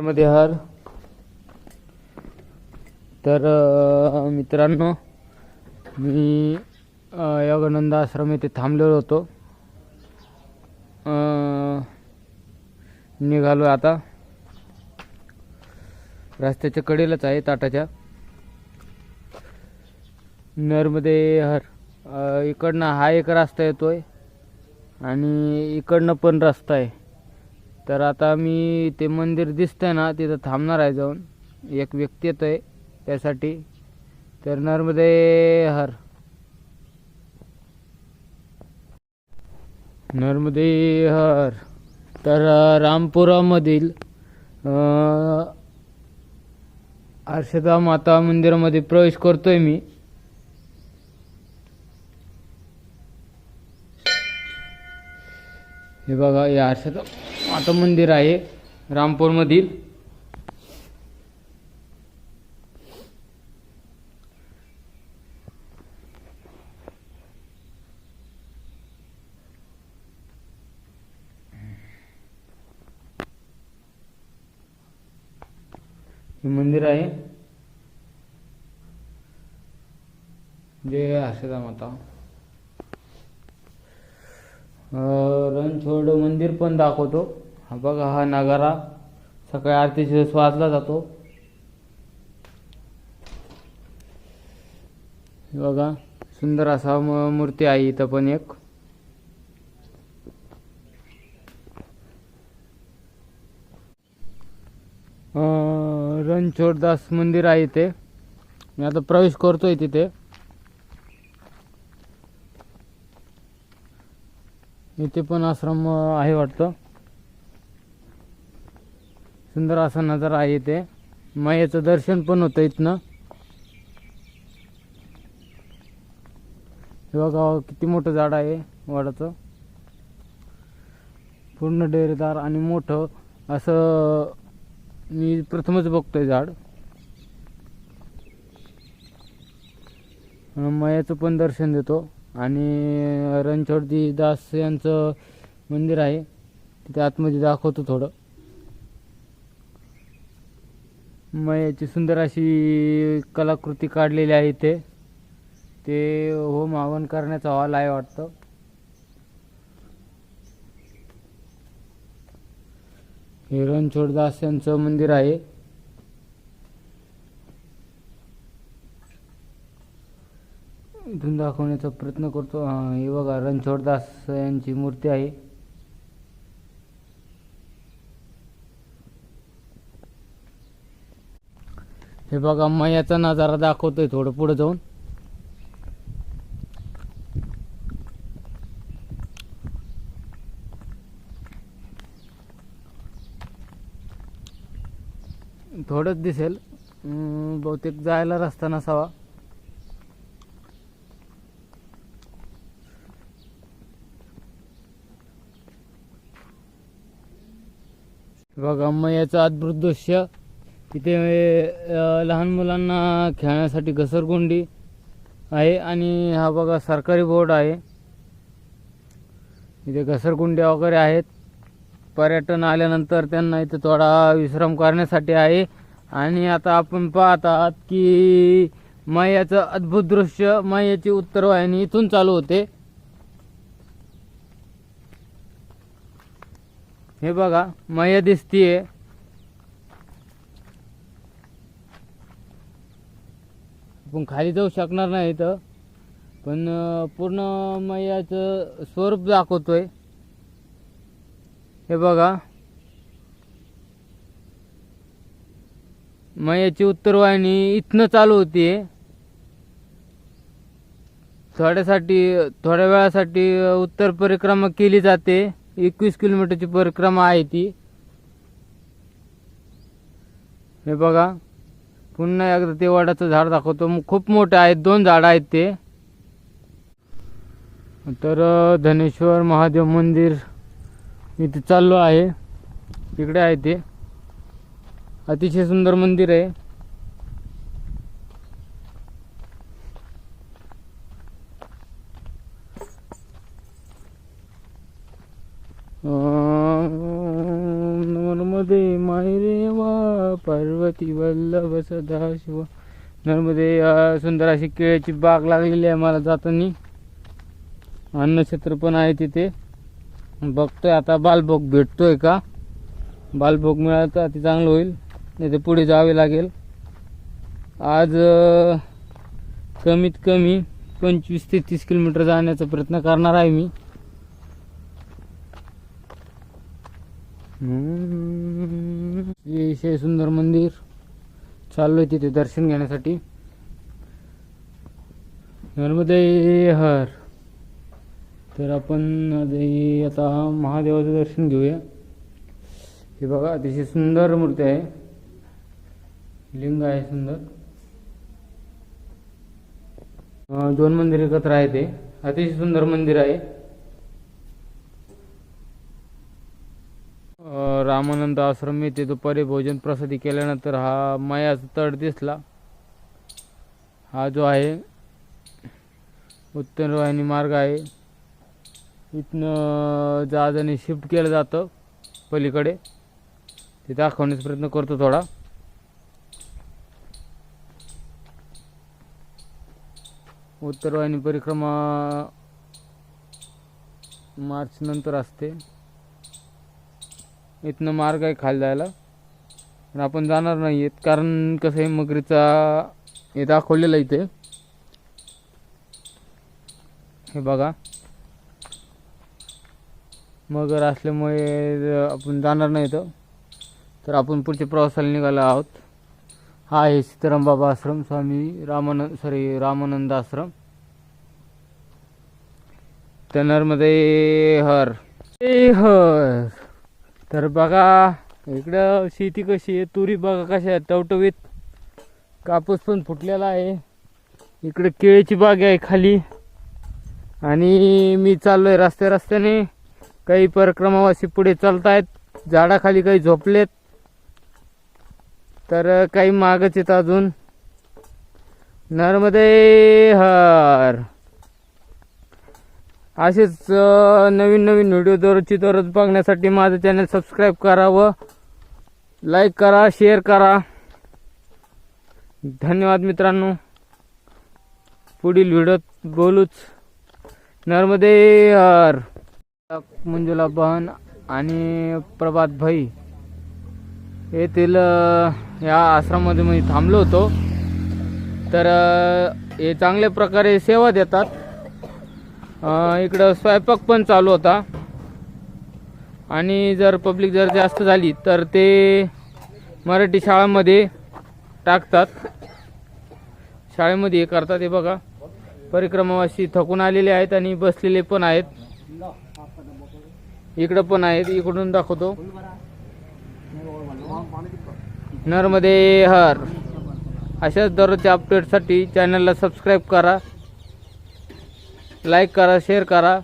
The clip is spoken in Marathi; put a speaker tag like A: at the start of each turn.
A: मध्ये हर. तर मित्रांनो मी योगानंद आश्रम येथे थांबलेलो होतो. निघालो आता. रस्त्याच्या कडेलाच आहे ताटाच्या. नर्मदे हर. इकडनं हा एक रस्ता येतोय आणि इकडनं पण रस्ता आहे. तर आता मी ते मंदिर दिसतंय ना तिथं थांबणार आहे जाऊन. एक व्यक्ती येतो आहे त्यासाठी. तर नर्मदे हर. नर्मदे हर. तर रामपुरामधील अ, हर्षदा माता मंदिरामध्ये प्रवेश करतोय मी. हे बघा हे हर्षदा माता मंदिर आहे रामपूरमधील. हे मंदिर आहे. जय हर्षदा माता. रणछोड मंदिर पण दाखवतो. हा बघा हा नगारा सकाळी आरतीच्या वाजला जातो. बघा सुंदर असा मूर्ती आहे इथं पण एक. रणछोडदास मंदिर आहे इथे. मी आता प्रवेश करतोय तिथे. इथे पण आश्रम आहे वाटतं. सुंदर असा नजारा आहे इथे मायेचं दर्शन पण होतं इथनं. बघा किती मोठं झाड आहे वाडाचं. पूर्ण डेरेदार आणि मोठं असं मी प्रथमच बघतोय झाड. मयाचं पण दर्शन देतो. आणि रणछोडजी दास यांचं मंदिर आहे. तिथे आतमध्ये दाखवतो थोडं. मयाची सुंदर अशी कलाकृती काढलेली आहे इथे. ते होम हवन करण्याचा हॉल आहे वाटतं. हे रणछोडदास यांचं मंदिर आहे. इथून दाखवण्याचा प्रयत्न करतो. हा हे बघा रणछोडदास यांची मूर्ती आहे. हे बघा मयाचा नजारा दाखवतोय थोडं पुढे जाऊन. थोडंच दिसेल. बहुतेक जायला रस्ता नसावा. बघा मयाचं अद्भुत दृश्य. इथे लहान मुलांना खेळण्यासाठी घसरगुंडी आहे आणि हा बघा सरकारी बोर्ड आहे. इथे घसरगुंड्या वगैरे आहेत. पर्यटन आल्यानंतर त्यांना इथे थोडा विश्राम करण्यासाठी आहे. आणि आता आपण पाहत आहात की मैयाचं अद्भुत दृश्य मैयाची उत्तरवाहिनी इथून चालू होते. हे बघा मैया दिसतीये. आपण खाली जाऊ शकणार नाही इथं. पण पूर्ण मैयाचं स्वरूप दाखवतोय. हे बघा. मैयाची उत्तरवाहिनी इथनं चालू होती थोड्यासाठी थोड्या वेळासाठी उत्तर परिक्रमा केली जाते. एकवीस किलोमीटरची परिक्रमा आहे ती. हे बघा. पुन्हा एकदा ते वडाचं झाड दाखवतो. मग खूप मोठं आहेत. दोन झाडं आहेत ते. तर धनेश्वर महादेव मंदिर इथे चाललो आहे. तिकडे आहे ते. अतिशय सुंदर मंदिर आहे नर्मदे मायरे वा पार्वती वल्लभ सदाशिव. नर्मदे सुंदर अशी केळ्याची बाग लागलेली आहे मला जाताना. अन्नक्षेत्र पण आहे तिथे. बघतोय आता बालभोग भेटतोय का? बालभोग मिळाला तर अति चांगलं होईल. नाही तर पुढे जावे लागेल. आज कमीत कमी पंचवीस ते तीस किलोमीटर जाण्याचा प्रयत्न करणार आहे मी. अतिशय सुंदर मंदिर. चाललोय तिथे दर्शन घेण्यासाठी. नर्मदे हर. तर आपण आता महादेवाचं दर्शन घेऊया. हे बघा अतिशय सुंदर मूर्ती आहे. लिंग आहे सुंदर. दोन मंदिर एकत्र आहे ते. अतिशय सुंदर मंदिर आहे. रामानंद आश्रम येथे दुपारी भोजन प्रसादी केल्यानंतर हा मायाचा तळ दिसला. हा जो आहे उत्तर वाहिनी मार्ग आहे. इथनं जहाजाने शिफ्ट केलं जातं पलीकडे. ते दाखवण्याचा प्रयत्न करतो थोडा. उत्तर वाहिनी परिक्रमा मार्च नंतर असते. इथनं मार्ग आहे खाली जायला. पण आपण जाणार नाही आहेत कारण कसं आहे मगरीचा हे दाखवलेलं इथे. हे बघा. मगर असल्यामुळे आपण जाणार नाही इथं. तर आपण पुढच्या प्रवासाला निघालो आहोत. हा आहे सीताराम बाबा आश्रम स्वामी रामानंद सॉरी रामानंद आश्रम. त्यानरमध्ये हर. ए हर. तर बघा इकडं शेती कशी आहे? तुरी बघा कशा टवटवीत कापूस पण फुटलेला आहे. इकडे केळीची बाग आहे खाली. आणि मी चाललोय रस्त्या रस्त्याने. काही परिक्रमावासी पुढे चालतायत. झाडाखाली काही झोपलेत. तर काही मागच येत अजून. नर्मदे हर. असेच नवीन नवीन व्हिडिओ दररोजची दररोज बघण्यासाठी माझं चॅनल सबस्क्राईब करा व लाईक करा शेअर करा. धन्यवाद मित्रांनो. पुढील व्हिडिओत बोलूच. नर्मदे हर मंजुला बहन आणि प्रभात भाई येथील या आश्रमामध्ये मी थांबलो होतो. तर हे चांगल्या प्रकारे सेवा देतात. इकडं स्वयंपाक पण चालू होता. आणि जर पब्लिक जर जास्त झाली तर ते मराठी शाळांमध्ये टाकतात. शाळेमध्ये हे करतात हे बघा. परिक्रमावासी थकून आलेले आहेत आणि बसलेले पण आहेत. इकडं पण आहेत इकडून दाखवतो. नरमध्ये हर. अशाच दररोजच्या अपडेटसाठी चॅनलला सबस्क्राईब करा. लाईक करा शेअर करा.